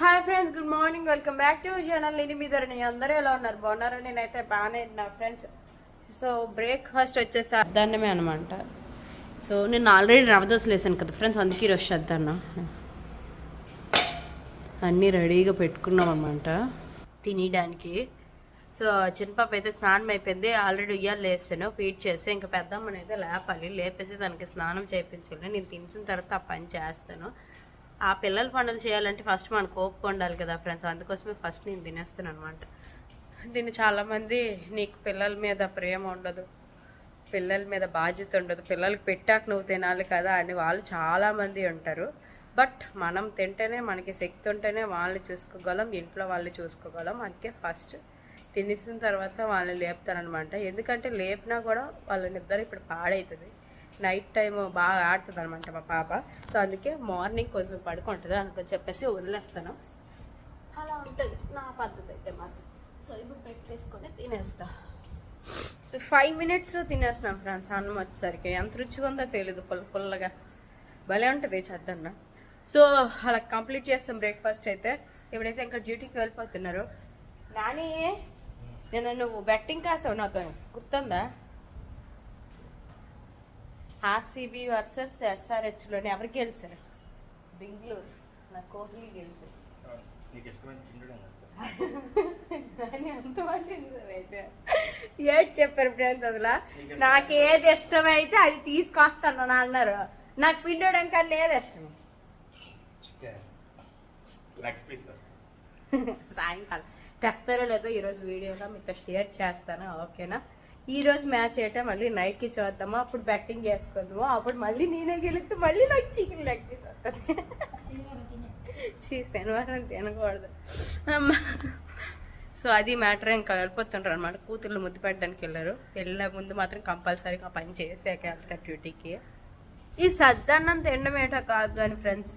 Hi friends good morning welcome back to channel నేను మీ ధరణి అందరూ ఎలా ఉన్నారు? బాగున్నారు? నేనైతే బాగానే నా ఫ్రెండ్స్ సో బ్రేక్ఫాస్ట్ వచ్చేసి అద్దన్నమే అనమాట. సో నేను ఆల్రెడీ రవదోసలు వేసాను కదా ఫ్రెండ్స్ అందుకే ఈరోజు వద్దన్న అన్నీ రెడీగా పెట్టుకున్నాం అనమాట తినడానికి సో చిన్నపాప అయితే స్నానం అయిపోయింది. ఆల్రెడీ ఉయ్యాలు వేస్తాను ఫీడ్ చేసి ఇంకా పెద్దమ్మని అయితే లేపాలి. లేపేసి దానికి స్నానం చేయించాలి. నేను తినిసిన తర్వాత ఆ పని చేస్తాను. ఆ పిల్లల పనులు చేయాలంటే ఫస్ట్ మనకు ఓపిక ఉండాలి కదా ఫ్రెండ్స్. అందుకోసమే ఫస్ట్ నేను తినేస్తాను అనమాట దీన్ని చాలామంది నీకు పిల్లల మీద ప్రేమ ఉండదు పిల్లల మీద బాధ్యత ఉండదు. పిల్లలకి పెట్టాక నువ్వు తినాలి కదా అని వాళ్ళు చాలామంది ఉంటారు. బట్ మనం తింటేనే మనకి శక్తి ఉంటేనే వాళ్ళని చూసుకోగలం ఇంట్లో వాళ్ళని చూసుకోగలం. అందుకే ఫస్ట్ తినేసిన తర్వాత వాళ్ళని లేపుతానమాట ఎందుకంటే లేపినా కూడా వాళ్ళ నిద్ర ఇప్పుడు పాడవుతుంది నైట్ టైం బాగా ఆడుతుంది అనమాట మా పాప. సో అందుకే మార్నింగ్ కొంచెం పడుకుంటుంది అనుకో చెప్పేసి వదిలేస్తాను. అలా ఉంటుంది. నా పద్ధతి అయితే మాత్రం. సో ఇప్పుడు పెట్టేసుకొని తినేస్తా. సో ఫైవ్ మినిట్స్లో తినేస్తున్నాం ఫ్రెండ్స్ అన్నం వచ్చేసరికి ఎంత రుచిగా ఉందో తెలియదు పుల్ల పుల్లగా. భలే ఉంటుంది చద్దన్న. సో అలా కంప్లీట్ చేస్తాం బ్రేక్ఫాస్ట్ అయితే. ఇప్పుడైతే ఇంకా డ్యూటీకి వెళ్ళిపోతున్నారు. నాని నేను నువ్వు బెట్టింగ్ కాసావు నాతో గుర్తుందా? ఆర్సీబీ వర్సెస్ ఎస్ఆర్హెచ్లోని ఎవరు గెలిచారు? బెంగళూరు. నా కోహ్లీ గెలిచారు. ఏది చెప్పారు ఫ్రెండ్స్ అసలు నాకు ఏది ఇష్టమైతే అది తీసుకొస్తాను అని అన్నారు. నాకు పిండడం కన్నా ఏది ఇష్టం? సాయంకాలం. తెస్తారో లేదో ఈరోజు వీడియోలో మీతో షేర్ చేస్తాను. ఓకేనా? ఈరోజు మ్యాచ్ అయితే మళ్ళీ నైట్కి చూద్దాము? అప్పుడు బెట్టింగ్ చేసుకుందాము? అప్పుడు మళ్ళీ నేనే గెలిస్తే మళ్ళీ నాకు చికెన్ లెగ్ పీస్ వస్తుంది. చీ శనివారం తినకూడదు. అమ్మా. సో అది మ్యాటర్ ఇంకా వెళ్ళిపోతుంటారు అనమాట కూతుర్లు ముద్దు పెట్టడానికి వెళ్ళారు. వెళ్ళే ముందు మాత్రం కంపల్సరీగా పని చేసాక వెళ్తారు డ్యూటీకి ఈ సద్దన్నం తినడం ఏటో కాదు కానీ ఫ్రెండ్స్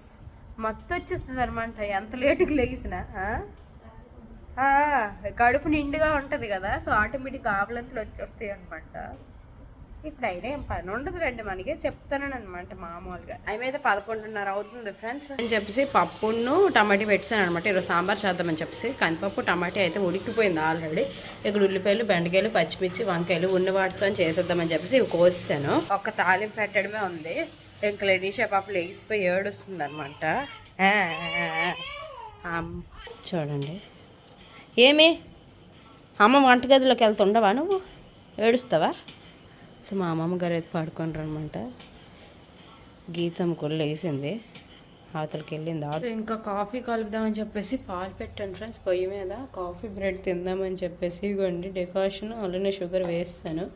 మొత్తం వచ్చేస్తుంది అనమాట ఎంత లేటుకి లేగిసినా కడుపు నిండుగా ఉంటది కదా సో ఆటోమేటిక్ ఆవులంతలు వచ్చేస్తాయి అనమాట ఇప్పుడు అయినా ఏం పని ఉండదు రండి మనకి చెప్తాను అనమాట మామూలుగా అయితే పదకొండున్నర అవుతుంది ఫ్రెండ్స్. అని చెప్పేసి పప్పును టమాటీ పెట్టాను అనమాట ఈరోజు సాంబార్ చేద్దామని చెప్పేసి కందిపప్పు టమాటీ అయితే ఉడికిపోయింది ఆల్రెడీ. ఇక్కడ ఉల్లిపాయలు బెండకాయలు పచ్చిమిర్చి వంకాయలు ఉన్న వాటితో చేసేద్దామని చెప్పేసి ఇవి కోసాను ఒక తాలింపు పెట్టడమే ఉంది. ఇంకా లెడీషా పాప లేచిపోయి ఏడుస్తుంది అనమాట చూడండి. ఏమి? అమ్మ వంటగదిలోకి వెళ్తుండవా నువ్వు? ఏడుస్తావా? సో మా అమ్మమ్మ గారు అయితే పాడుకొని రమ్మంట. గీతం కొల్లేసింది అవతలకి వెళ్ళింది ఆవిడ ఇంకా కాఫీ కలుపుదామని చెప్పేసి పాలు పెట్టాను ఫ్రెండ్స్. పొయ్యి మీద కాఫీ బ్రెడ్ తిందామని చెప్పేసి ఇవ్వండి. డెకాషన్ అలానే షుగర్ వేస్తాను.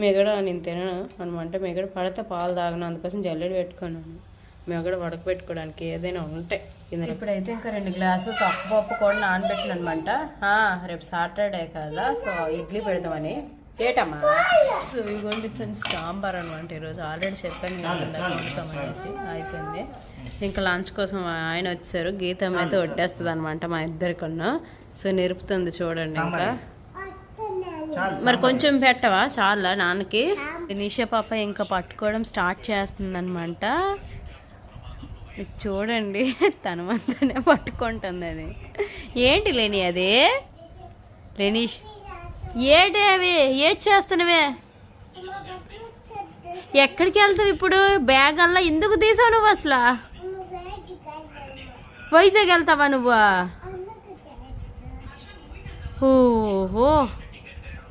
మిగడ నేను తినను అనమాట. మిగడ పడితే పాలు తాగను. అందుకోసం జల్లెడ పెట్టుకున్నాను. మిగడ ఉడకబెట్టుకోవడానికి ఏదైనా ఉంటాయి ఇప్పుడైతే ఇంకా రెండు గ్లాసులు తక్కువ కూడా నానబెట్టిన అనమాట రేపు సాటర్డే కదా సో ఇడ్లీ పెడదామని. ఏటమ్మా? సో ఇగోండి ఫ్రెండ్స్ సాంబార్ అనమాట ఈరోజు. ఆల్రెడీ చెప్పాను వండుతామనేసి అయిపోయింది. ఇంకా లంచ్ కోసం ఆయన వచ్చారు. గీతం అయితే వడ్డేస్తుంది అనమాట మా ఇద్దరికన్నా. సో నిరుపుతుంది చూడండి ఇంకా. మరి కొంచెం పెట్టవా? చాలా నాన్నకి. నిషా పాప ఇంకా పట్టుకోవడం స్టార్ట్ చేస్తుంది అనమాట చూడండి తన మంతనే పట్టుకుంటుంది అది ఏంటి లేని అది? లేనీష్. ఏటి అవి? ఏటి చేస్తున్నావే? ఎక్కడికి వెళ్తావు ఇప్పుడు? బ్యాగ్ అల్లా ఎందుకు తీసావు నువ్వు అసలు? వైజాగ్ వెళ్తావా నువ్వు? ఓహో.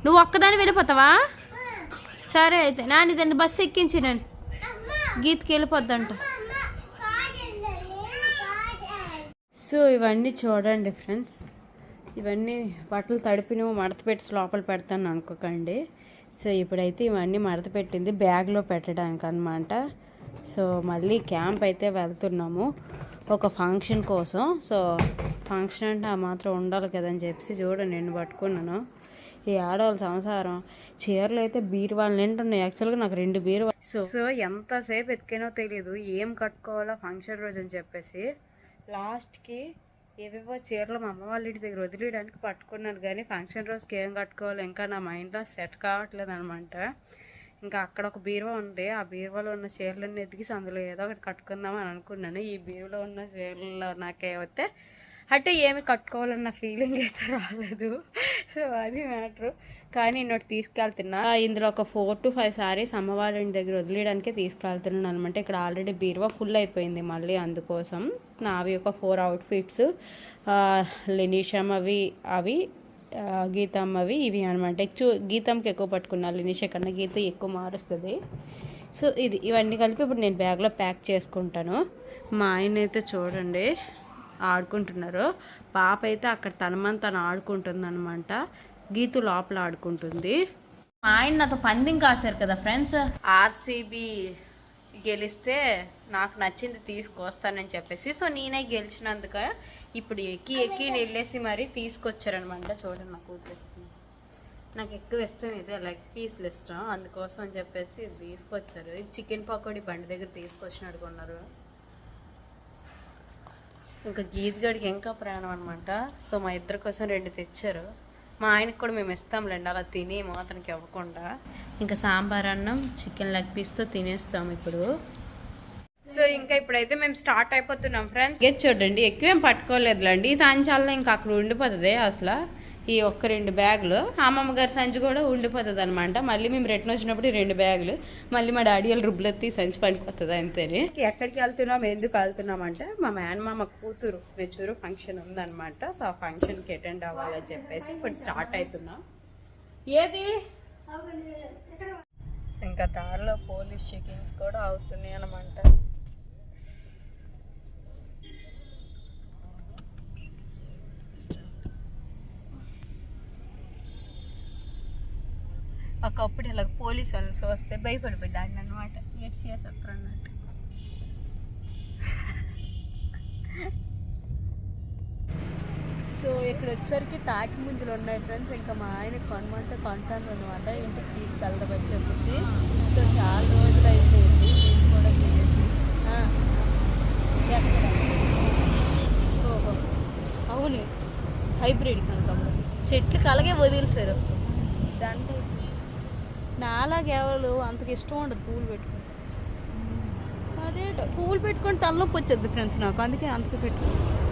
నువ్వు ఒక్కదాని వెళ్ళిపోతావా? సరే అయితే నాని దాన్ని బస్సు ఎక్కించి నేను గీతకి వెళ్ళిపోద్దంట. సో ఇవన్నీ చూడండి ఫ్రెండ్స్. ఇవన్నీ బట్టలు తడిపినవి మడత పెట్టి లోపల పెడతాను అనుకోకండి. సో ఇప్పుడైతే ఇవన్నీ మడత పెట్టింది బ్యాగ్లో పెట్టడానికి అనమాట సో మళ్ళీ క్యాంప్ అయితే వెళ్తున్నాము ఒక ఫంక్షన్ కోసం. సో ఫంక్షన్ అంటే ఆ మాత్రం ఉండాలి కదని చెప్పి చూడండి నేను పట్టుకున్నాను. ఈ ఆడవాళ్ళ సంసారం. చీరలు అయితే బీరువాళ్ళు నింటున్నాయి యాక్చువల్గా నాకు రెండు బీరువా సో సో ఎంతసేపు ఎతికినో తెలియదు ఏం కట్టుకోవాలో ఫంక్షన్ రోజు అని చెప్పేసి. లాస్ట్కి ఏవేవో చీరలు మా అమ్మ వాళ్ళ ఇంటి దగ్గర వదిలేయడానికి పట్టుకున్నాను. కానీ ఫంక్షన్ రోజుకి ఏం కట్టుకోవాలి? ఇంకా నా మైండ్లో సెట్ కావట్లేదు అనమాట ఇంకా అక్కడ ఒక బీరువా ఉంది. ఆ బీరువాలో ఉన్న చీరలన్నీ ఎదిగిసి అందులో ఏదో ఒకటి కట్టుకుందాం అని అనుకున్నాను. ఈ బీరువాలో ఉన్న చీరల్లో నాకేమైతే అంటే ఏమి కట్టుకోవాలన్న ఫీలింగ్ అయితే రాలేదు. సో అది మ్యాటర్ కానీ ఇంకోటి తీసుకెళ్తున్నా. ఇందులో ఒక ఫోర్ టు ఫైవ్ సారీస్ అమ్మవారి దగ్గర వదిలేయడానికే తీసుకెళ్తున్నాను అనమాట ఇక్కడ ఆల్రెడీ బీరువా ఫుల్ అయిపోయింది మళ్ళీ అందుకోసం. నావి ఒక ఫోర్ అవుట్ఫిట్స్ లెనీషమ్ అవి అవి ఆ, గీతం అవి ఇవి అనమాట ఎక్కువ గీతంకి ఎక్కువ పట్టుకున్నా లినిష కన్నా గీత ఎక్కువ మారుస్తుంది. సో ఇది ఇవన్నీ కలిపి ఇప్పుడు నేను బ్యాగ్లో ప్యాక్ చేసుకుంటాను. మా ఆయన అయితే చూడండి. ఆడుకుంటున్నారు. పాప అయితే అక్కడ తనమని తను ఆడుకుంటుంది అనమాట గీతు లోపల ఆడుకుంటుంది. మా ఆయన నాతో పందెం కాశారు కదా ఫ్రెండ్స్. ఆర్సీబీ గెలిస్తే నాకు నచ్చింది తీసుకొస్తానని చెప్పేసి. సో నేనే గెలిచినందుక ఇప్పుడు ఎక్కి ఎక్కి వెళ్ళేసి మరీ తీసుకొచ్చారనమాట చూడండి నాకు నాకు ఎక్కువ ఇష్టం ఇదే లెగ్ పీస్లు ఇష్టం. అందుకోసం అని చెప్పేసి తీసుకొచ్చారు. ఇది చికెన్ పకోడీ బండి దగ్గర తీసుకొచ్చినట్టు కొన్నారు. ఇంకా గీత్ గడికి ఇంకా ప్రాణం అనమాట సో మా ఇద్దరి కోసం రెండు తెచ్చారు. మా ఆయనకి కూడా మేము ఇస్తాంలేండి అలా తినేమో అతనికి ఇవ్వకుండా ఇంకా సాంబార్ అన్నం చికెన్ లెగ్ పీస్తో తినేస్తాం ఇప్పుడు. సో ఇంకా ఇప్పుడైతే మేము స్టార్ట్ అయిపోతున్నాం ఫ్రెండ్స్. ఇది చూడండి ఎక్కువ ఏం పట్టుకోలేదులేండి. ఈ సంచాలలో ఇంకా అక్కడ ఉండిపోతుంది అసలు. ఈ ఒక్క రెండు బ్యాగులు. అమ్మమ్మ గారి సంచి కూడా ఉండిపోతుంది అనమాట మళ్ళీ మేము రిటర్న్ వచ్చినప్పుడు ఈ రెండు బ్యాగులు. మళ్ళీ మా డాడీ వాళ్ళు రుబ్బులెత్తి సంచి పనిపోతుంది అంతేనే. ఎక్కడికి వెళ్తున్నాం ఎందుకు వెళ్తున్నాం అంటే మా మేనమామ కూతురు మెచూరు ఫంక్షన్ ఉందన్నమాట. సో ఆ ఫంక్షన్కి అటెండ్ అవ్వాలని చెప్పేసి ఇప్పుడు స్టార్ట్ అవుతున్నాం ఏది? ఇంకా దారిలో పోలీస్ చెకింగ్స్ కూడా అవుతున్నాయి అనమాట ఒకప్పుడు ఇలా పోలీసు వాళ్ళు వస్తే భయపడిపోయాను అనమాట ఎట్ చేసేస్తారు అన్నట్టు. సో ఇక్కడ వచ్చేసరికి తాటి ముంజలు ఉన్నాయి ఫ్రెండ్స్. ఇంకా మా ఆయన కొనమంటే కొంటాను అనమాట ఇంటికి తీసుకెళ్దామని చెప్పేసి. సో చాలా రోజులు అయిపోయింది. నేను కూడా తినేసి. ఓహో. అవును. హైబ్రిడ్ కనకమ్మ. చెట్లు అలాగే వదిలేశారు. దాంట్లో నాలాగే ఎవరు అంతకు ఇష్టం ఉండదు పూలు పెట్టుకుంటే. అదే పూలు పెట్టుకొని తలనొప్పి వచ్చేది ఫ్రెండ్స్ నాకు అందుకే అంతకు పెట్టుకుంటాను